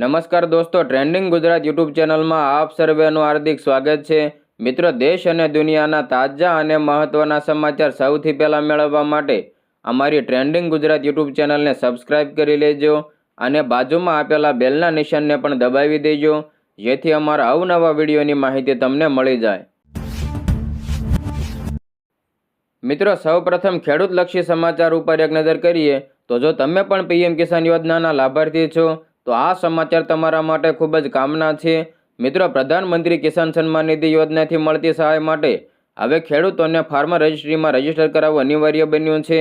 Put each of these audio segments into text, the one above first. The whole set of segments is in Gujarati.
નમસ્કાર દોસ્તો ટ્રેન્ડિંગ ગુજરાત યુટ્યુબ ચેનલમાં આપ સર્વેનું હાર્દિક સ્વાગત છે. મિત્રો, દેશ અને દુનિયાના તાજા અને મહત્ત્વના સમાચાર સૌથી પહેલાં મેળવવા માટે અમારી ટ્રેન્ડિંગ ગુજરાત યુટ્યુબ ચેનલને સબસ્ક્રાઇબ કરી લેજો અને બાજુમાં આપેલા બેલના નિશાનને પણ દબાવી દેજો, જેથી અમારા અવનવા વિડીયોની માહિતી તમને મળી જાય. મિત્રો, સૌપ્રથમ ખેડૂતલક્ષી સમાચાર ઉપર એક નજર કરીએ, તો જો તમે પણ પીએમ કિસાન યોજનાના લાભાર્થી છો તો આ સમાચાર તમારા માટે ખૂબ જ કામના છે. મિત્રો, પ્રધાનમંત્રી કિસાન સન્માન નિધિ યોજનાથી મળતી સહાય માટે હવે ખેડૂતોને ફાર્મર રજિસ્ટ્રીમાં રજિસ્ટર કરાવવું અનિવાર્ય બન્યું છે.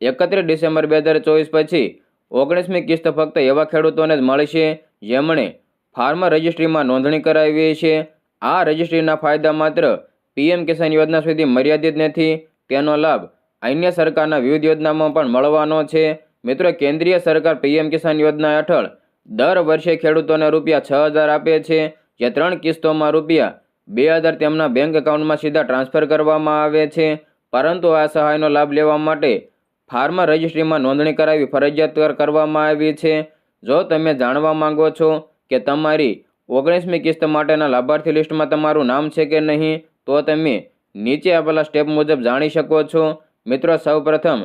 એકત્રીસ ડિસેમ્બર બે હજાર ચોવીસ પછી ઓગણીસમી કિસ્ત ફક્ત એવા ખેડૂતોને જ મળશે જેમણે ફાર્મર રજિસ્ટ્રીમાં નોંધણી કરાવી છે. આ રજિસ્ટ્રીના ફાયદા માત્ર પીએમ કિસાન યોજના સુધી મર્યાદિત નથી, તેનો લાભ અન્ય સરકારના વિવિધ યોજનામાં પણ મળવાનો છે. મિત્રો, કેન્દ્રીય સરકાર પીએમ કિસાન યોજના હેઠળ દર વર્ષે ખેડૂતોને રૂપિયા છ હજાર આપે છે, જે ત્રણ કિસ્તોમાં રૂપિયા બે હજાર તેમના બેંક એકાઉન્ટમાં સીધા ટ્રાન્સફર કરવામાં આવે છે. પરંતુ આ સહાયનો લાભ લેવા માટે ફાર્મર રજિસ્ટ્રીમાં નોંધણી કરાવી ફરજિયાત કરવામાં આવી છે. જો તમે જાણવા માંગો છો કે તમારી ઓગણીસમી કિસ્ત માટેના લાભાર્થી લિસ્ટમાં તમારું નામ છે કે નહીં, તો તમે નીચે આપેલા સ્ટેપ મુજબ જાણી શકો છો. મિત્રો, સૌપ્રથમ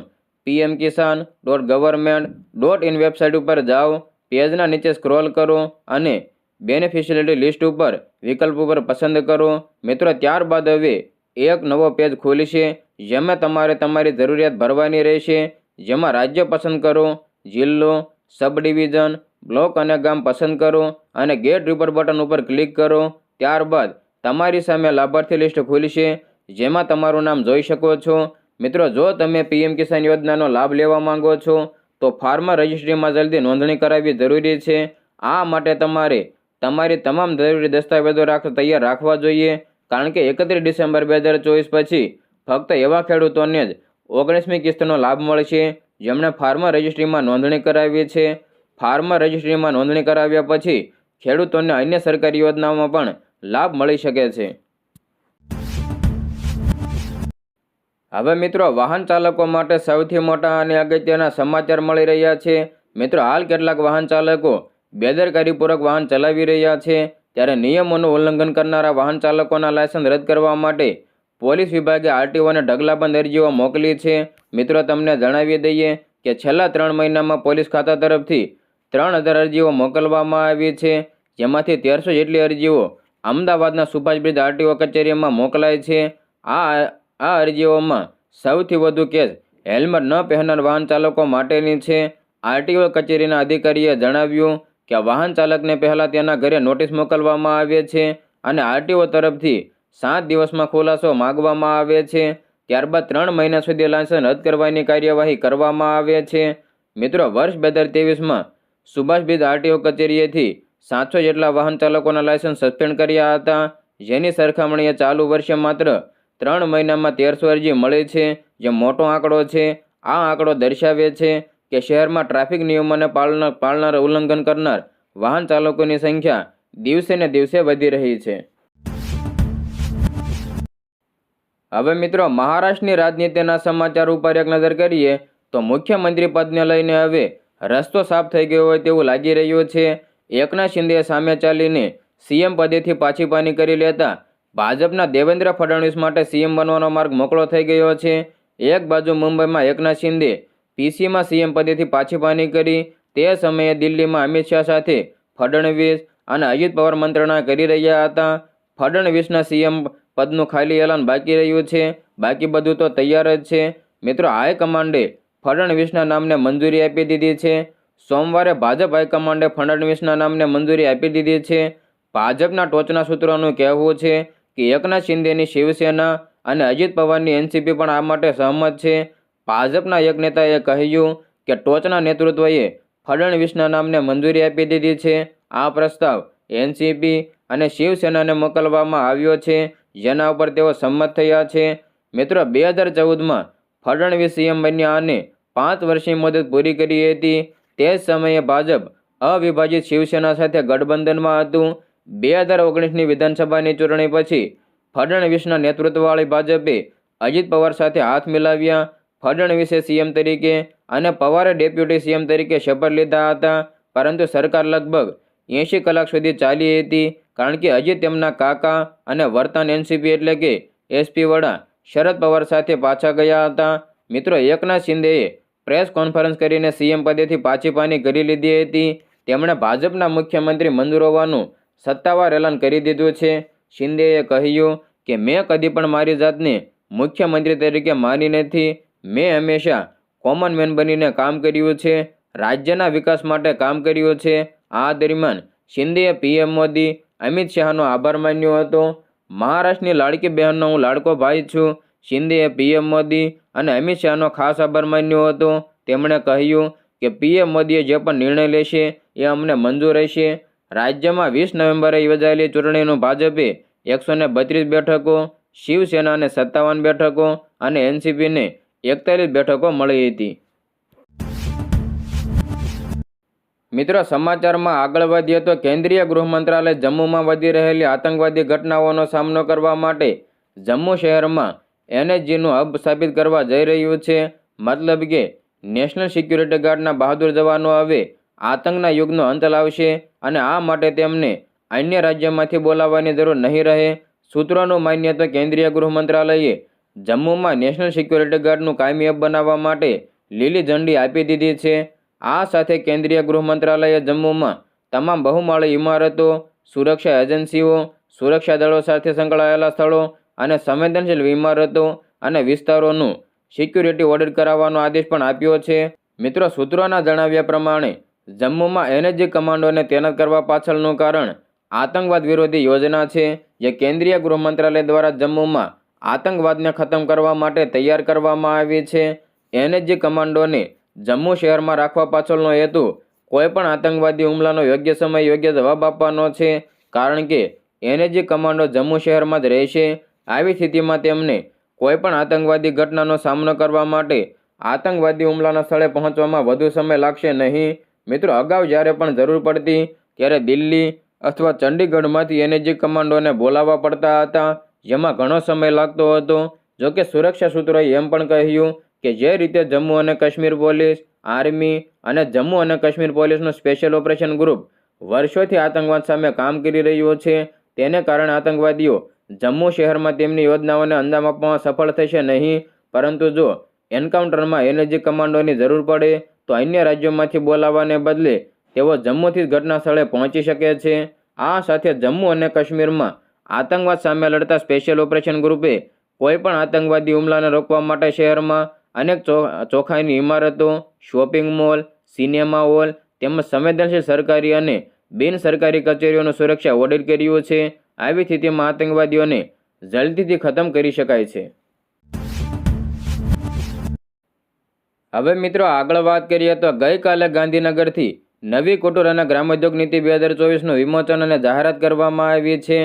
PM Kisan dot government dot in website ઉપર જાઓ. પેજના નીચે સ્ક્રોલ કરો અને બેનિફિશિયરી લિસ્ટ ઉપર વિકલ્પ ઉપર પસંદ કરો. મિત્રો, ત્યારબાદ હવે એક નવો પેજ ખોલશે, જેમાં તમારે તમારી જરૂરિયાત ભરવાની રહેશે. જેમાં રાજ્ય પસંદ કરો, જિલ્લો, સબ ડિવિઝન, બ્લોક અને ગામ પસંદ કરો અને ગેટ રિપોર્ટ બટન ઉપર ક્લિક કરો. ત્યારબાદ તમારી સામે લાભાર્થી લિસ્ટ ખુલશે, જેમાં તમારું નામ જોઈ શકો છો. મિત્રો, જો તમે પીએમ કિસાન યોજનાનો લાભ લેવા માંગો છો તો ફાર્મા રજિસ્ટ્રીમાં જલ્દી નોંધણી કરાવવી જરૂરી છે. આ માટે તમારે તમારી તમામ જરૂરી દસ્તાવેજો રાખ તૈયાર રાખવા જોઈએ. કારણ કે એકત્રીસ ડિસેમ્બર બે હજાર ચોવીસ પછી ફક્ત એવા ખેડૂતોને જ ઓગણીસમી કિસ્તનો લાભ મળશે જેમણે ફાર્મા રજિસ્ટ્રીમાં નોંધણી કરાવી છે. ફાર્મા રજિસ્ટ્રીમાં નોંધણી કરાવ્યા પછી ખેડૂતોને અન્ય સરકારી યોજનાઓમાં પણ લાભ મળી શકે છે. હવે મિત્રો, વાહન ચાલકો માટે સૌથી મોટા અને અગત્યના સમાચાર મળી રહ્યા છે. મિત્રો, હાલ કેટલાક વાહન ચાલકો બેદરકારીપૂર્વક વાહન ચલાવી રહ્યા છે. ત્યારે નિયમોનું ઉલ્લંઘન કરનારા વાહન ચાલકોના લાયસન્સ રદ કરવા માટે પોલીસ વિભાગે આરટીઓને ઢગલાબંધ અરજીઓ મોકલી છે. મિત્રો, તમને જણાવી દઈએ કે છેલ્લા ત્રણ મહિનામાં પોલીસ ખાતા તરફથી ત્રણ હજાર અરજીઓ મોકલવામાં આવી છે, જેમાંથી તેરસો જેટલી અરજીઓ અમદાવાદના સુભાષ બ્રિજ આરટીઓ કચેરીમાં મોકલાય છે. આ આ અરજીઓમાં સૌથી વધુ કેસ હેલ્મેટ ન પહેરનાર વાહન ચાલકો માટેની છે. આરટીઓ કચેરીના અધિકારીએ જણાવ્યું કે વાહન ચાલકને પહેલાં તેના ઘરે નોટિસ મોકલવામાં આવે છે અને આરટીઓ તરફથી સાત દિવસમાં ખુલાસો માગવામાં આવે છે. ત્યારબાદ ત્રણ મહિના સુધી લાયસન્સ રદ કરવાની કાર્યવાહી કરવામાં આવે છે. મિત્રો, વર્ષ બે હજાર ત્રેવીસમાં સુભાષ આરટીઓ કચેરીએથી સાતસો જેટલા વાહન ચાલકોના લાયસન્સ સસ્પેન્ડ કર્યા હતા. જેની સરખામણીએ ચાલુ વર્ષે માત્ર ત્રણ મહિનામાં તેરસો અરજી મળી છે, જે મોટો આંકડો છે. આ આંકડો દર્શાવે છે કે શહેરમાં ટ્રાફિક નિયમોને પાલન પાળનાર ઉલ્લંઘન કરનાર વાહન ચાલકોની સંખ્યા દિવસે ને દિવસે વધી રહી છે. હવે મિત્રો, મહારાષ્ટ્રની રાજનીતિના સમાચાર ઉપર એક નજર કરીએ, તો મુખ્યમંત્રી પદને લઈને હવે રસ્તો સાફ થઈ ગયો હોય તેવું લાગી રહ્યું છે. એકનાથ શિંદેએ સામે ચાલીને સીએમ પદેથી પાછી પાની કરી લેતા ભાજપના દેવેન્દ્ર ફડણવીસ માટે સીએમ બનવાનો માર્ગ મોકળો થઈ ગયો છે. એક બાજુ મુંબઈમાં એકનાથ શિંદે પીસીમાં સીએમ પદેથી પાછીપાની કરી. તે સમયે દિલ્હીમાં અમિત શાહ સાથે ફડણવીસ અને અજીત પવાર મંત્રણા કરી રહ્યા હતા. ફડણવીસના સીએમ પદનું ખાલી એલાન બાકી રહ્યું છે. બાકી બધું તો તૈયાર જ છે. મિત્રો હાઈકમાન્ડે ફડણવીસના નામને મંજૂરી આપી દીધી છે. સોમવારે ભાજપ હાઈકમાન્ડે ફડણવીસના નામને મંજૂરી આપી દીધી છે. ભાજપના ટોચના સૂત્રોનું કહેવું છે કે એકનાથ શિંદેની શિવસેના અને અજીત પવારની એનસીપી પણ આ માટે સહમત છે. ભાજપના એક નેતાએ કહ્યું કે ટોચના નેતૃત્વએ ફડણવીસના નામને મંજૂરી આપી દીધી છે. આ પ્રસ્તાવ એનસીપી અને શિવસેનાને મોકલવામાં આવ્યો છે, જેના ઉપર તેઓ સંમત થયા છે. મિત્રો, બે હજાર ચૌદમાં ફડણવીસ સીએમ બન્યા અને પાંચ વર્ષની મુદત પૂરી કરી હતી. તે જ સમયે ભાજપ અવિભાજિત શિવસેના સાથે ગઠબંધનમાં હતું. બે હજાર ઓગણીસની વિધાનસભાની ચૂંટણી પછી ફડણવીસના નેતૃત્વવાળી ભાજપે અજીત પવાર સાથે હાથ મિલાવ્યા. ફડણવીસે સીએમ તરીકે અને પવારે ડેપ્યુટી સીએમ તરીકે શપથ લીધા હતા. પરંતુ સરકાર લગભગ એંશી કલાક સુધી ચાલી હતી. કારણ કે હજી તેમના કાકા અને વર્તન એનસીપી એટલે કે એસપી વડા શરદ પવાર સાથે પાછા ગયા હતા. મિત્રો, એકનાથ શિંદેએ પ્રેસ કોન્ફરન્સ કરીને સીએમ પદેથી પાછી પાની કરી લીધી હતી. તેમણે ભાજપના મુખ્યમંત્રી મંજૂર હોવાનું સત્તાવાર એલાન કરી દીધું છે. શિંદેએ કહ્યું કે, મેં કદી પણ મારી જાતને મુખ્યમંત્રી તરીકે માની નથી. મેં હંમેશા કોમન મેન બનીને કામ કર્યું છે. રાજ્યના વિકાસ માટે કામ કર્યું છે. આ દરમિયાન શિંદેએ પીએમ મોદી, અમિત શાહનો આભાર માન્યો હતો. મહારાષ્ટ્રની લાડકી બહેનનો હું લાડકો ભાઈ છું. શિંદેએ પીએમ મોદી અને અમિત શાહનો ખાસ આભાર માન્યો હતો. તેમણે કહ્યું કે, પીએમ મોદીએ જે પણ નિર્ણય લેશે એ અમને મંજૂર રહેશે. રાજ્યમાં વીસ નવેમ્બરે યોજાયેલી ચૂંટણીનું ભાજપે એકસો ને બત્રીસ બેઠકો શિવસેનાને સત્તાવન બેઠકો અને એનસીપીને એકતાલીસ બેઠકો મળી હતી. મિત્રો, સમાચારમાં આગળ વધીએ તો કેન્દ્રીય ગૃહ મંત્રાલય જમ્મુમાં વધી રહેલી આતંકવાદી ઘટનાઓનો સામનો કરવા માટે જમ્મુ શહેરમાં એનએચજીનું હબ સ્થાપિત કરવા જઈ રહ્યું છે. મતલબ કે નેશનલ સિક્યુરિટી ગાર્ડના બહાદુર જવાનો હવે આતંકના યુગનો અંત લાવશે અને આ માટે તેમને અન્ય રાજ્યમાંથી બોલાવવાની જરૂર નહીં રહે. સૂત્રોનું માન્ય તો કેન્દ્રીય ગૃહ મંત્રાલયે જમ્મુમાં નેશનલ સિક્યોરિટી ગાર્ડનું કાયમી હબ બનાવવા માટે લીલી ઝંડી આપી દીધી છે. આ સાથે કેન્દ્રીય ગૃહ મંત્રાલયે જમ્મુમાં તમામ બહુમાળી ઇમારતો, સુરક્ષા એજન્સીઓ, સુરક્ષા દળો સાથે સંકળાયેલા સ્થળો અને સંવેદનશીલ ઇમારતો અને વિસ્તારોનું સિક્યુરિટી ઓડિટ કરાવવાનો આદેશ પણ આપ્યો છે. મિત્રો, સૂત્રોના જણાવ્યા પ્રમાણે જમ્મુમાં એનર્જી કમાન્ડોને તૈનાત કરવા પાછળનું કારણ આતંકવાદ વિરોધી યોજના છે. જે કેન્દ્રીય ગૃહ મંત્રાલય દ્વારા જમ્મુમાં આતંકવાદને ખતમ કરવા માટે તૈયાર કરવામાં આવી છે. એનએચજી કમાન્ડોને જમ્મુ શહેરમાં રાખવા પાછળનો હેતુ કોઈપણ આતંકવાદી હુમલાનો યોગ્ય સમય યોગ્ય જવાબ આપવાનો છે. કારણ કે એનએચજી કમાન્ડો જમ્મુ શહેરમાં જ રહેશે. આવી સ્થિતિમાં તેમને કોઈપણ આતંકવાદી ઘટનાનો સામનો કરવા માટે આતંકવાદી હુમલાના સ્થળે પહોંચવામાં વધુ સમય લાગશે નહીં. મિત્રો, અગાઉ જ્યારે પણ જરૂર પડતી ત્યારે દિલ્હી અથવા ચંડીગઢમાંથી એનએચજી કમાન્ડોને બોલાવવા પડતા હતા, જેમાં ઘણો સમય લાગતો હતો. જોકે સુરક્ષા સૂત્રોએ એમ પણ કહ્યું કે જે રીતે જમ્મુ અને કાશ્મીર પોલીસ, આર્મી અને જમ્મુ અને કાશ્મીર પોલીસનું સ્પેશિયલ ઓપરેશન ગ્રુપ વર્ષોથી આતંકવાદ સામે કામ કરી રહ્યું છે, તેને કારણે આતંકવાદીઓ જમ્મુ શહેરમાં તેમની યોજનાઓને અંજામ આપવામાં સફળ થશે નહીં. પરંતુ જો એન્કાઉન્ટરમાં એનર્જી કમાન્ડોની જરૂર પડે તો અન્ય રાજ્યોમાંથી બોલાવવાને બદલે તેઓ જમ્મુથી જ ઘટના સ્થળે પહોંચી શકે છે. આ સાથે જમ્મુ અને કાશ્મીરમાં આતંકવાદ સામે લડતા સ્પેશિયલ ઓપરેશન ગ્રુપે કોઈપણ આતંકવાદી હુમલાને રોકવા માટે શહેરમાં અનેક ચોખાઈની ઇમારતો, શોપિંગ મોલ, સિનેમા હોલ તેમજ સંવેદનશીલ સરકારી અને બિન સરકારી કચેરીઓનું સુરક્ષા ઓડિટ કર્યું છે. આવી સ્થિતિમાં આતંકવાદીઓને જલ્દીથી ખતમ કરી શકાય છે. હવે મિત્રો આગળ વાત કરીએ તો ગઈકાલે ગાંધીનગરથી નવી કુટીર અને ગ્રામોદ્યોગ નીતિ બે હજાર ચોવીસનું વિમોચન અને જાહેરાત કરવામાં આવી છે.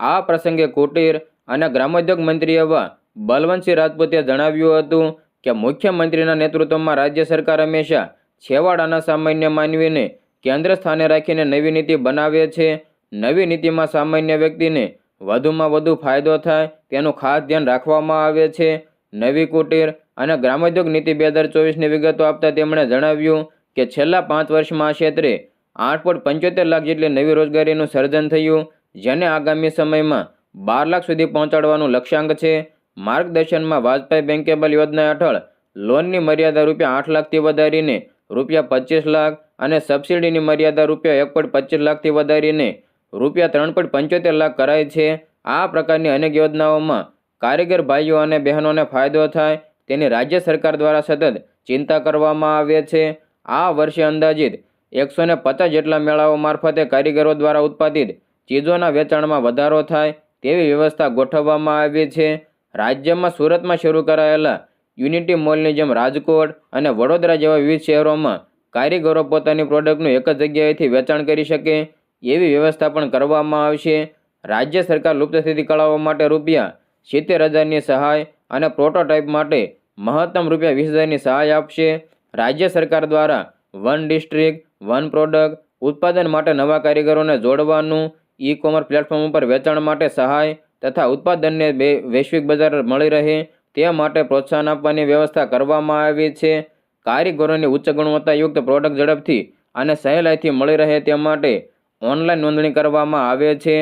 આ પ્રસંગે કુટીર અને ગ્રામોદ્યોગ મંત્રી એવા બલવંતસિંહ રાજપૂતે જણાવ્યું હતું કે મુખ્યમંત્રીના નેતૃત્વમાં રાજ્ય સરકાર હંમેશા છેવાડાના સામાન્ય માનવીને કેન્દ્ર સ્થાને રાખીને નવી નીતિ બનાવે છે. નવી નીતિમાં સામાન્ય વ્યક્તિને વધુમાં વધુ ફાયદો થાય તેનું ખાસ ધ્યાન રાખવામાં આવે છે. નવી કુટીર અને ગ્રામોદ્યોગ નીતિ બે હજાર ચોવીસની વિગતો આપતા તેમણે જણાવ્યું કે છેલ્લા પાંચ વર્ષમાં આ ક્ષેત્રે આઠ પંચોતેર લાખ જેટલી નવી રોજગારીનું સર્જન થયું, જેને આગામી સમયમાં બાર લાખ સુધી પહોંચાડવાનું લક્ષ્યાંક છે. માર્ગદર્શનમાં વાજપાઈ બેન્કેબલ યોજના હેઠળ લોનની મર્યાદા રૂપિયા આઠ લાખથી વધારીને રૂપિયા પચીસ લાખ અને સબસિડીની મર્યાદા રૂપિયા એક પોઈન્ટ પચીસ લાખથી વધારીને રૂપિયા ત્રણ પોઈન્ટ પંચોતેર લાખ કરાય છે. આ પ્રકારની અનેક યોજનાઓમાં કારીગર ભાઈઓ અને બહેનોને ફાયદો થાય તેની રાજ્ય સરકાર દ્વારા સતત ચિંતા કરવામાં આવે છે. આ વર્ષે અંદાજિત એકસો ને પચાસ જેટલા મેળાઓ મારફતે કારીગરો દ્વારા ઉત્પાદિત ચીજોના વેચાણમાં વધારો થાય તેવી વ્યવસ્થા ગોઠવવામાં આવી છે. રાજ્યમાં સુરતમાં શરૂ કરાયેલા યુનિટી મોલની જેમ રાજકોટ અને વડોદરા જેવા વિવિધ શહેરોમાં કારીગરો પોતાની પ્રોડક્ટનું એક જ જગ્યાએથી વેચાણ કરી શકે એવી વ્યવસ્થા પણ કરવામાં આવશે. રાજ્ય સરકાર લુપ્ત સ્થિતિ કળાઓ માટે રૂપિયા સિત્તેર હજારની સહાય અને પ્રોટોટાઇપ માટે મહત્તમ રૂપિયા વીસ હજારની સહાય આપશે. રાજ્ય સરકાર દ્વારા વન ડિસ્ટ્રિક્ટ, વન પ્રોડક્ટ ઉત્પાદન માટે નવા કારીગરોને જોડવાનું ઈ કોમર્સ પ્લેટફોર્મ ઉપર વેચાણ માટે સહાય તથા ઉત્પાદનને બે વૈશ્વિક બજાર મળી રહે તે માટે પ્રોત્સાહન આપવાની વ્યવસ્થા કરવામાં આવી છે. કારીગરોની ઉચ્ચ ગુણવત્તાયુક્ત પ્રોડક્ટ ઝડપથી અને સહેલાઈથી મળી રહે તે માટે ઓનલાઈન નોંધણી કરવામાં આવે છે.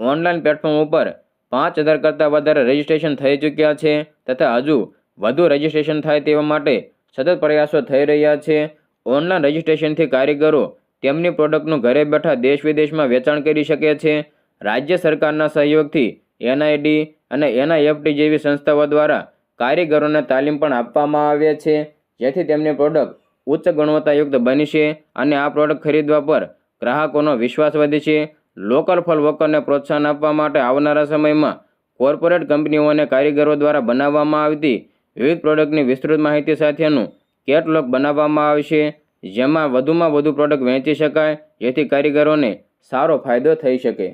ઓનલાઈન પ્લેટફોર્મ ઉપર પાંચ હજાર કરતાં વધારે રજિસ્ટ્રેશન થઈ ચૂક્યા છે તથા હજુ વધુ રજિસ્ટ્રેશન થાય તેવા માટે સતત પ્રયાસો થઈ રહ્યા છે. ઓનલાઈન રજિસ્ટ્રેશનથી કારીગરો તેમની પ્રોડક્ટનું ઘરે બેઠા દેશ વિદેશમાં વેચાણ કરી શકે છે. રાજ્ય સરકારના સહયોગથી એનઆઈડી અને એનઆઈએફટી જેવી સંસ્થાઓ દ્વારા કારીગરોને તાલીમ પણ આપવામાં આવે છે, જેથી તેમની પ્રોડક્ટ ઉચ્ચ ગુણવત્તાયુક્ત બનશે અને આ પ્રોડક્ટ ખરીદવા પર ગ્રાહકોનો વિશ્વાસ વધશે. લોકલ ફોર વોકરને પ્રોત્સાહન આપવા માટે આવનારા સમયમાં કોર્પોરેટ કંપનીઓને કારીગરો દ્વારા બનાવવામાં આવતી વિવિધ પ્રોડક્ટની વિસ્તૃત માહિતી સાથેનું કેટલોગ બનાવવામાં આવશે, જેમાં વધુમાં વધુ પ્રોડક્ટ વહેંચી શકાય, જેથી કારીગરોને સારો ફાયદો થઈ શકે.